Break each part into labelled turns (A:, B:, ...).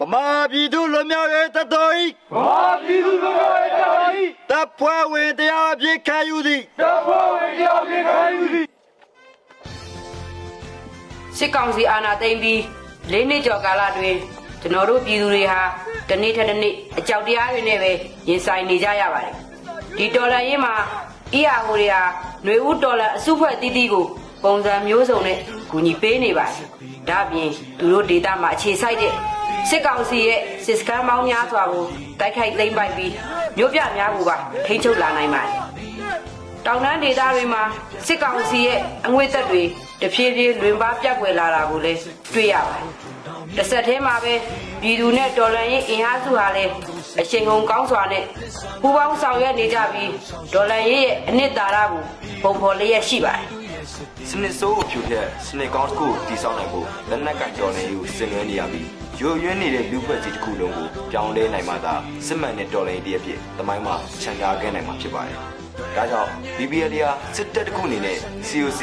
A: ဗမာပြည်သူလွတ်မြောက်ရေးတတော်ဤ
B: ဘာပြည်သူတို့ရဲ့တာရီ
A: တပ်ဖွဲ့ဝင်တရားအဖြစ်ခံယူသည်
B: တပ်ဖွဲ့ဝင်တယောက်ဖြစ်ခံယူသည်
C: စစ်ကောင်စီအာဏာသိမ်းပြီးလေးနှစ်ကျော်ကာလတွင်ကျွန်တော်တို့ပြည်သူတွေဟာတစ်နေ့ထက်တစ်နေ့အကြောက်တရားတွေနဲ့ပဲရင်ဆိုင်နေကြရပါတယ်ဒီတော်လန်ရေးမှာအီယာဟိုတွေဟာຫນွေဦးတော်လန်အစုဖွဲ့တီးတီးကိုပုံစံမျိုးစုံနဲ့ကူညီပေးနေပါတယ်ဒါ့အပြင်သူတို့ဒေတာမှာအခြေစိုက်တဲ့ စစ်ကောင်စီရဲ့စစ်စခန်းပေါင်းများစွာကိုတိုက်ခိုက်သိမ်းပိုက်ပြီးမြို့ပြများကိုပါထိန်းချုပ်လာနိုင်ပါတယ်တောင်တန်းဒေသတွေမှာစစ်ကောင်စီရဲ့အငွေသက်တွေတဖြည်းဖြည်းလွင်ပါပြတ်ွယ်လာတာကိုလည်းတွေ့ရပါတယ်။တစ်ဆက်တည်းမှာပဲပြည်သူနဲ့တော်လှန်ရေးအင်အားစုဟာလည်းအချိန်ကုန်ကောင်းစွာနဲ့ပူးပေါင်းဆောင်ရွက်နေကြပြီးတော်လှန်ရေးရဲ့အနှစ်သာရကိုပုံဖော်လျက်ရှိပါတယ်။
D: စနစ်ဆိုးကိုဖြိုဖျက်စနစ်ကောင်းတစ်ခုကိုတည်ဆောက်နိုင်ဖို့လက်နက်ကကြော်နေကိုဆင်နွှဲနေရပြီး ရိုးရွံ့နေတဲ့လူဖွဲ့ကြီးတစ်ခုလုံးကိုပြောင်းလဲနိုင်မှသာစစ်မှန်တဲ့တော်လှန်ရေးတရက်ဖြစ်တမိုင်းမှာခြံထားခဲ့နိုင်မှာဖြစ်ပါတယ်။ဒါကြောင့် BBL ရာစစ်တပ်တစ်ခုအနေနဲ့ COC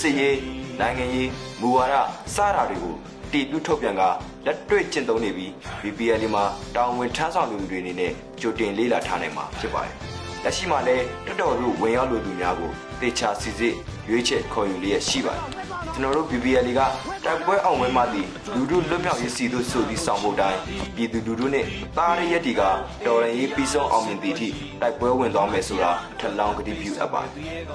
D: စစ်ရေးနိုင်ငံရေးမူဝါဒစတာတွေကိုတည်ပြုထုတ်ပြန်ကလက်တွေ့ကျင့်သုံးနေပြီး BBL မှာတာဝန်ထမ်းဆောင်သူတွေအနေနဲ့ကြိုတင်လေးလာထားနိုင်မှာဖြစ်ပါတယ်။လက်ရှိမှာလည်းတော်တော်တို့ဝင်ရောက်လိုသူများကိုတေချာစီစစ်ရွေးချက်ခေါ်ယူလျက်ရှိပါတယ်။ကျွန်တော်တို့ BBL က တိုက်ပွဲအောင်ပွဲမှသည့်လူတို့လွတ်မြောက်ရေးစီတို့ဆိုပြီးဆောင်ဖို့တိုင်းပြည်သူလူထုနဲ့သားရရက်တီကတော်ရင်ရေးပြီးဆုံးအောင်မြင်သည့်အထိတိုက်ပွဲဝင်သွားမယ်ဆိုတာထပ်လောင်းကတိပြုအပ်ပါတယ်။